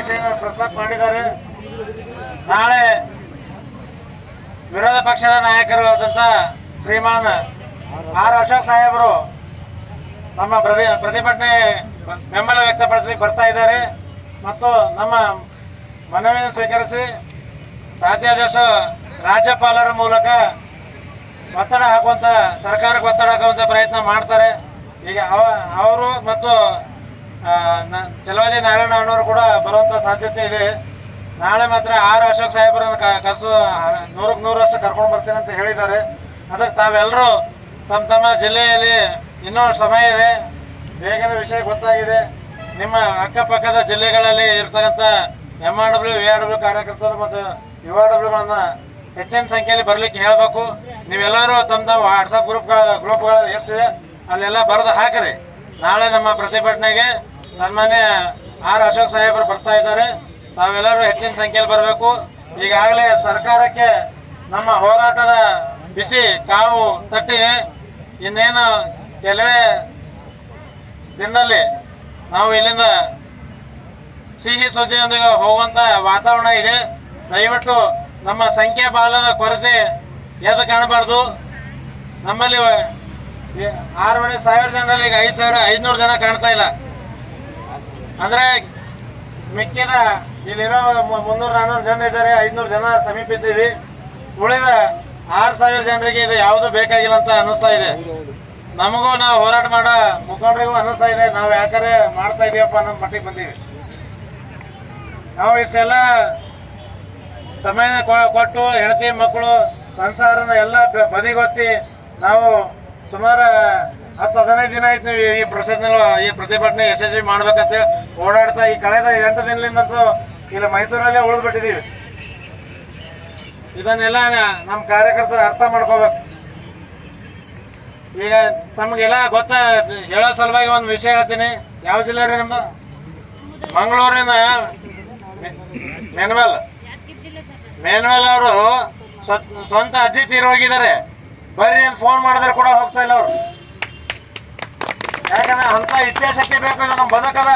ವಿಷಯ ಪ್ರಸ್ತಾಪ ಮಾಡಿದ್ದಾರೆ. ನಾಳೆ ವಿರೋಧ ಪಕ್ಷದ ನಾಯಕರು ಆದಂತ ಶ್ರೀಮಾನ್ ಆರ್ ಅಶೋಕ್ ಸಾಹೇಬರು ನಮ್ಮ ಪ್ರತಿ ಪ್ರತಿಭಟನೆ ಬೆಂಬಲ ವ್ಯಕ್ತಪಡಿಸಿ ಬರ್ತಾ ಇದ್ದಾರೆ. ಮತ್ತು ನಮ್ಮ ಮನವಿಯನ್ನು ಸ್ವೀಕರಿಸಿ ಸಾಧ್ಯ ರಾಜ್ಯಪಾಲರ ಮೂಲಕ ಒತ್ತಡ ಹಾಕುವಂತ ಸರ್ಕಾರಕ್ಕೆ ಒತ್ತಡ ಹಾಕುವಂತ ಪ್ರಯತ್ನ ಮಾಡ್ತಾರೆ. ಈಗ ಅವರು ಮತ್ತು ಚಲವಾದಿ ನಾರಾಯಣ ಅಣ್ಣವರು ಕೂಡ ಬರುವಂತ ಸಾಧ್ಯತೆ ಇದೆ. ನಾಳೆ ಮಾತ್ರ ಆರು ಅಶೋಕ್ ಸಾಹೇಬರನ್ನು ಕಸು ನೂರಕ್ಕೆ ನೂರಷ್ಟು ಕರ್ಕೊಂಡು ಬರ್ತೀನಿ ಅಂತ ಹೇಳಿದ್ದಾರೆ. ಅದಕ್ಕೆ ತಾವೆಲ್ಲರೂ ತಮ್ಮ ತಮ್ಮ ಜಿಲ್ಲೆಯಲ್ಲಿ ಇನ್ನೂ ಸಮಯ ಇದೆ. ಬೇಗನೆ ವಿಷಯ ಗೊತ್ತಾಗಿದೆ. ನಿಮ್ಮ ಅಕ್ಕಪಕ್ಕದ ಜಿಲ್ಲೆಗಳಲ್ಲಿ ಇರ್ತಕ್ಕಂಥ M R W V R W ಕಾರ್ಯಕರ್ತರು ಮತ್ತು ಯು ಆರ್ ಡಬ್ಲ್ಯೂಗಳನ್ನು ಹೆಚ್ಚಿನ ಸಂಖ್ಯೆಯಲ್ಲಿ ಬರ್ಲಿಕ್ಕೆ ಹೇಳಬೇಕು. ನೀವೆಲ್ಲರೂ ತಮ್ಮ ತಮ್ಮ ವಾಟ್ಸಪ್ ಗ್ರೂಪ್ಗಳ ಗ್ರೂಪ್ಗಳ ಎಷ್ಟಿದೆ, ಅಲ್ಲೆಲ್ಲ ಬರೆದು ಹಾಕಿರಿ. ನಾಳೆ ನಮ್ಮ ಪ್ರತಿಭಟನೆಗೆ ಸನ್ಮಾನ್ಯ ಆರ್ ಅಶೋಕ್ ಸಾಹೇಬರು ಬರ್ತಾ ಇದ್ದಾರೆ. ತಾವೆಲ್ಲರೂ ಹೆಚ್ಚಿನ ಸಂಖ್ಯೆಯಲ್ಲಿ ಬರಬೇಕು. ಈಗಾಗಲೇ ಸರ್ಕಾರಕ್ಕೆ ನಮ್ಮ ಹೋರಾಟದ ಬಿಸಿ ಕಾವು ತಟ್ಟಿದೆ. ಇನ್ನೇನು ಕೆಲವೇ ದಿನದಲ್ಲಿ ನಾವು ಇಲ್ಲಿಂದ ಸಿಹಿ ಸುದ್ದಿಯೊಂದಿಗೆ ಹೋಗುವಂತ ವಾತಾವರಣ ಇದೆ. ದಯವಿಟ್ಟು ನಮ್ಮ ಸಂಖ್ಯೆ ಬಾಲದ ಕೊರತೆ ಎದ್ದು ಕಾಣಬಾರ್ದು. ನಮ್ಮಲ್ಲಿ ಆರೂವರೆ ಸಾವಿರ ಜನರಲ್ಲಿ ಈಗ ಐದು ಸಾವಿರ ಐದುನೂರು ಜನ ಕಾಣ್ತಾ ಇಲ್ಲ. ಅಂದ್ರೆ ಮಿಕ್ಕಿದ ಇಲ್ಲಿರೋ ಮುನ್ನೂರು ನಾನ್ನೂರು ಜನ ಇದ್ದಾರೆ, ಐದ್ನೂರು ಜನ ಸಮೀಪ ಇದ್ದೀವಿ ಉಳಿದ ಆರು ಸಾವಿರ ಜನರಿಗೆ ಇದು ಯಾವುದು ಬೇಕಾಗಿಲ್ಲ ಅಂತ ಅನ್ನಿಸ್ತಾ ಇದೆ. ನಮಗೂ ನಾವು ಹೋರಾಟ ಮಾಡೋ ಮುಖಂಡರಿಗೂ ಅನ್ನಿಸ್ತಾ ಇದೆ. ನಾವು ಯಾಕಂದ್ರೆ ಮಾಡ್ತಾ ಇದೀವಪ್ಪ ಅನ್ನೋ ಮಟ್ಟಿಗೆ ಬಂದೀವಿ. ನಾವು ಇಷ್ಟೆಲ್ಲ ಸಮಯ ಕೊಟ್ಟು, ಹೆಂಡತಿ ಮಕ್ಕಳು, ಸಂಸಾರನ ಎಲ್ಲ ಬದಿಗೊತ್ತಿ ನಾವು ಸುಮಾರು ಹತ್ತು ಹದಿನೈದು ದಿನ ಆಯ್ತು ನೀವು ಈ ಪ್ರೊಸೆಸ್ನಲ್ಲಿ ಈ ಪ್ರತಿಭಟನೆ ಯಶಸ್ವಿ ಮಾಡ್ಬೇಕಂತ ಓಡಾಡ್ತಾ ಈ ಕಳೆದ ಎಂಟು ದಿನದಿಂದಂತೂ ಇಲ್ಲಿ ಮೈಸೂರಲ್ಲೇ ಉಳಿದ್ಬಿಟ್ಟಿದೀವಿ ಇದನ್ನೆಲ್ಲ ನಮ್ಮ ಕಾರ್ಯಕರ್ತರು ಅರ್ಥ ಮಾಡ್ಕೋಬೇಕು. ಈಗ ತಮಗೆಲ್ಲ ಗೊತ್ತ, ಹೇಳೋ ಸಲುವಾಗಿ ಒಂದು ವಿಷಯ ಹೇಳ್ತೀನಿ. ಯಾವ ಜಿಲ್ಲೆ ರೀ ನಿಮ್ದು? ಮಂಗಳೂರಿನ ಮೆನ್ವೆಲ್. ಮೇನ್ವೆಲ್ ಅವರು ಸ್ವಂತ ಅಜ್ಜಿ ತೀರೋಗಿದ್ದಾರೆ ಬರ್ರಿ ಅಂತ ಫೋನ್ ಮಾಡಿದ್ರೆ ಕೂಡ ಹೋಗ್ತಾ ಇಲ್ಲ ಅವರು. ಅಂತ ಇತಿಹಾಸಕ್ಕೆ ಬೇಕು ನಮ್ಮ ಬದುಕದ.